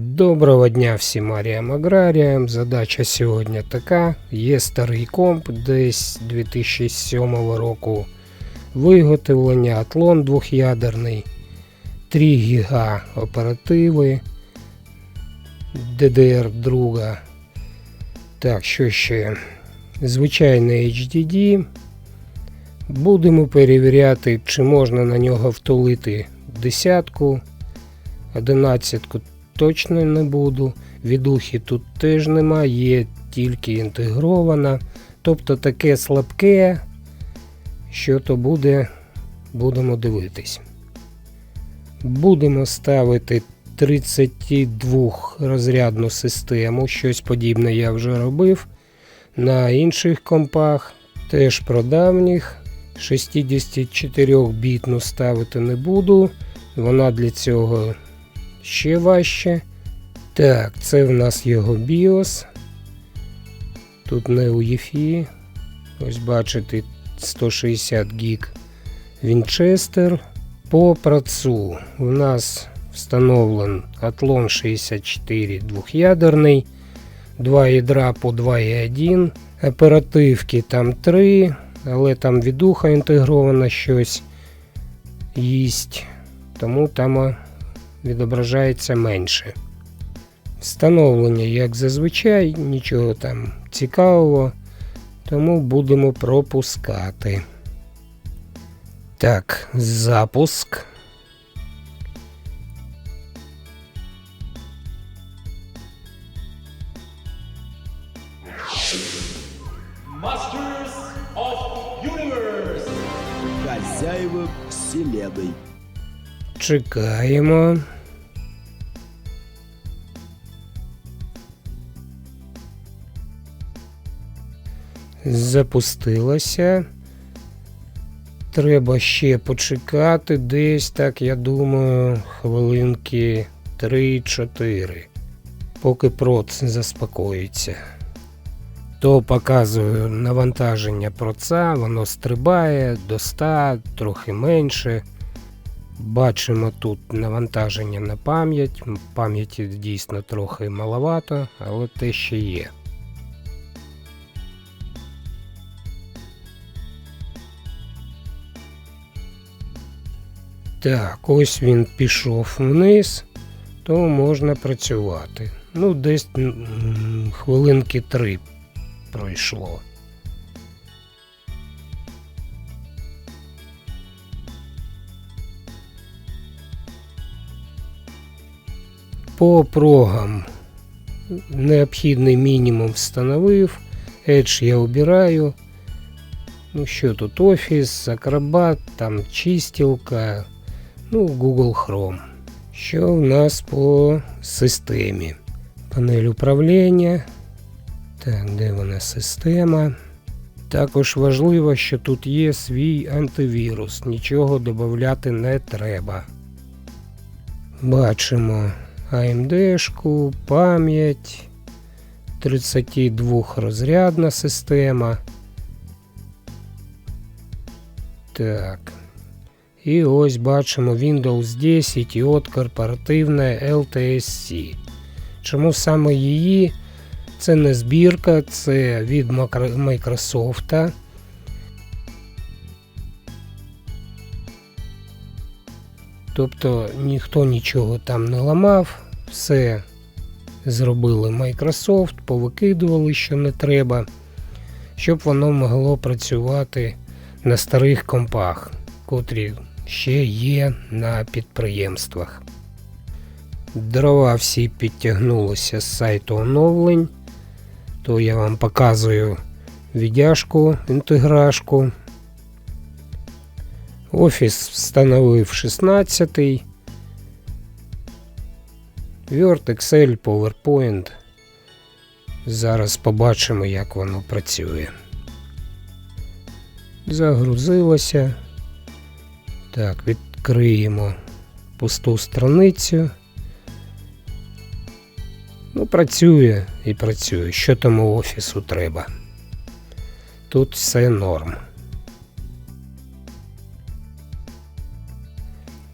Доброго дня всім аріям аграріям. Задача сьогодні така. Є старий комп десь 2007 року виготовлення, атлон двох'ядерний, 3 гіга оперативи, DDR друга. Так, що ще? Звичайний HDD. Будемо перевіряти, чи можна на нього втулити десятку, одинадцятку точно не буду. Відухи тут теж нема, є тільки інтегрована. Тобто таке слабке, що то буде, будемо дивитись. Будемо ставити 32 розрядну систему. Щось подібне я вже робив. На інших компах, теж про давніх. 64-бітну ставити не буду. Вона для цього ще важче. Так, це в нас його BIOS. Тут не UEFI. Ось бачите 160 гіг Вінчестер. По працу у нас встановлен Атлон 64 двох'ядерний, два ядра по 2,1. Оперативки там 3, але там відуха інтегрована щось їсть, тому там відображається менше. Встановлення, як зазвичай, нічого там цікавого, тому будемо пропускати. Так, запуск. Masters of Universe! Хозяева вселенной. Чекаємо. Запустилося. Треба ще почекати десь, так я думаю, хвилинки 3-4, поки проц заспокоїться. То показую навантаження проца, воно стрибає до 100, трохи менше. Бачимо тут навантаження на пам'ять. Пам'яті дійсно трохи маловато, але те ще є. Так, ось він пішов вниз, то можна працювати. Ну, десь хвилинки три пройшло. По прогам необхідний мінімум встановив. Edge я обираю. Ну що тут Office, Acrobat, там чистілка, ну, Google Chrome. Що в нас по системі? Панель управління. Так, де вона система? Також важливо, що тут є свій антивірус, нічого додати не треба. Бачимо AMD-шку, пам'ять, 32 розрядна система. Так. І ось бачимо Windows 10 і от корпоративне LTSC. Чому саме її? Це не збірка, це від Microsoft. Тобто ніхто нічого там не ламав, все зробили Microsoft, повикидували, що не треба, щоб воно могло працювати на старих компах, котрі ще є на підприємствах. Дрова всі підтягнулися з сайту оновлень, то я вам показую віддяжку, інтеграшку. Офіс встановив 16. Word, Excel, PowerPoint. Зараз побачимо, як воно працює. Загрузилося. Так, відкриємо пусту страницю. Ну, працює і працює. Що тому офісу треба? Тут все норм.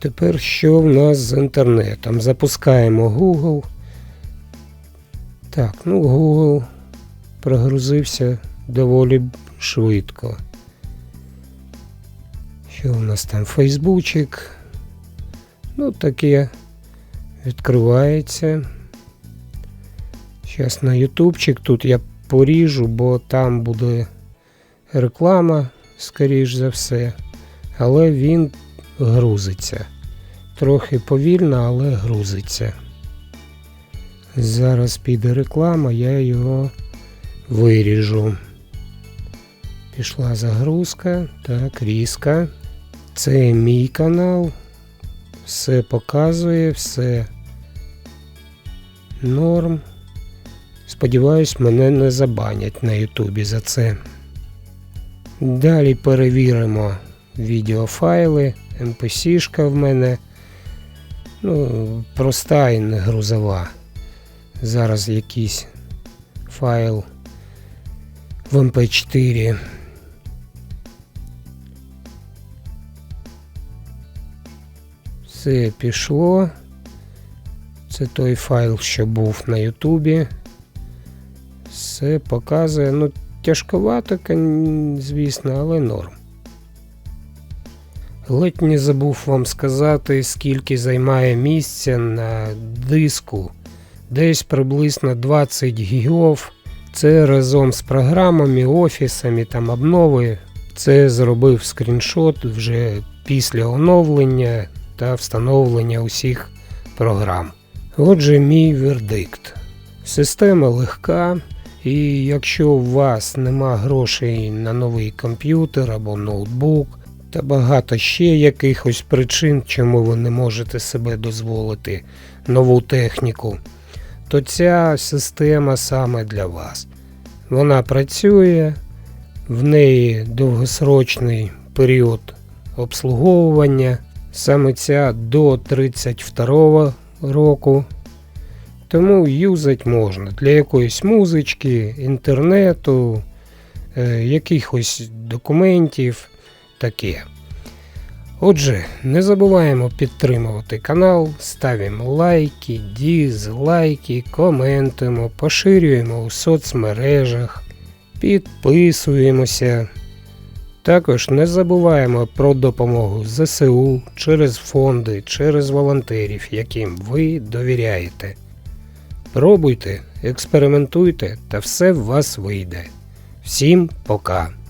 Тепер що в нас з інтернетом? Запускаємо Google. Так, ну Google прогрузився доволі швидко. Що у нас там? Фейсбучик. Ну, таке відкривається. Зараз на Ютубчик тут я поріжу, бо там буде реклама, скоріш за все. Але він грузиться. Трохи повільно, але грузиться. Зараз піде реклама, я його виріжу. Пішла загрузка, так, різка. Це мій канал. Все показує, все норм. Сподіваюсь, мене не забанять на Ютубі за це. Далі перевіримо відеофайли. MP-шка в мене. Ну, проста і не грузова. Зараз якийсь файл в MP4. Все пішло. Це той файл, що був на Ютубі. Все показує. Ну, тяжковато, звісно, але норм. Ледь не забув вам сказати, скільки займає місця на диску. Десь приблизно 20 гігов. Це разом з програмами, офісами, там обнови. Це зробив скріншот вже після оновлення та встановлення усіх програм. Отже, мій вердикт. Система легка, і якщо у вас нема грошей на новий комп'ютер або ноутбук, та багато ще якихось причин, чому ви не можете себе дозволити нову техніку, то ця система саме для вас. Вона працює, в неї довгосрочний період обслуговування, саме ця до 32 року. Тому юзать можна для якоїсь музички, інтернету, е, якихось документів таке. Отже, не забуваємо підтримувати канал, ставимо лайки, дізлайки, коментуємо, поширюємо у соцмережах, підписуємося. Також не забуваємо про допомогу ЗСУ через фонди, через волонтерів, яким ви довіряєте. Пробуйте, експериментуйте, та все в вас вийде. Всім пока!